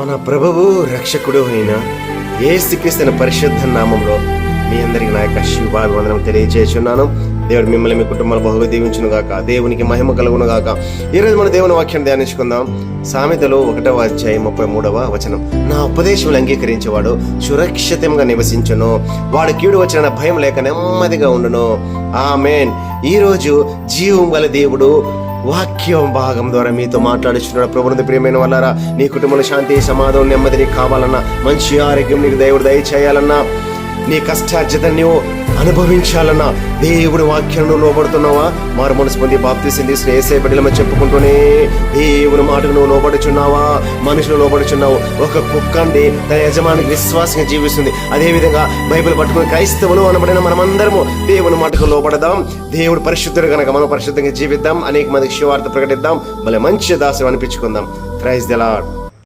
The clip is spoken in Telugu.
మన ప్రభువు రక్షకుడు అయిన ఏసుక్రీస్తుని పరిశుద్ధ నామంలో మీ అందరికీ నా యొక్క శుభాభివందనం తెలియజేస్తున్నాను. దేవుడు మిమ్మల్ని మీ కుటుంబాలు బహుగా దీవించును గాక. దేవునికి మహిమ కలుగును గాక. ఈరోజు మన దేవుని వాక్యం ధ్యానించుకుందాం. సామెతలు ఒకటవ అధ్యాయం ముప్పై మూడవ వచనం. నా ఉపదేశములు అంగీకరించేవాడు సురక్షితంగా నివసించును. వాడు కీడు వచ్చిన భయం లేక నెమ్మదిగా ఉండును. ఆమెన్. ఈరోజు జీవం గల దేవుడు వాక్యం భాగం ద్వారా మీతో మాట్లాడుచున్నాడు. ప్రభుత్వ ప్రియమైన వల్లారా నీ కుటుంబంలో శాంతి సమాధానం నెమ్మది నీకు కావాలన్నా మంచి ఆరోగ్యం నీకు దేవుడు దయచేయాలన్నా నీ కష్టార్జిత అనుభవించాలన్నా దేవుడి వాక్యం లోబడుతున్నావా? మారు మనసు పొంది బాప్తీసం తీసుకుని ఏసే బిడ్డలమని చెప్పుకుంటూనే దేవుని మాటకు నువ్వు లోబడుచున్నావా? మనుషులు లోబడుచున్నావు. ఒక కుక్క అండి తన యజమానికి విశ్వాసంగా జీవిస్తుంది. అదేవిధంగా బైబిల్ పట్టుకుని క్రైస్తవులు అనబడిన మనమందరము దేవుని మాటకు లోబడదాం. దేవుడు పరిశుద్ధుడు కనుక మనం పరిశుద్ధంగా జీవిద్దాం. అనేక మందికి శివార్త ప్రకటిద్దాం. మళ్ళీ మంచి దాసం అనిపించుకుందాం. క్రైస్ దలాడ్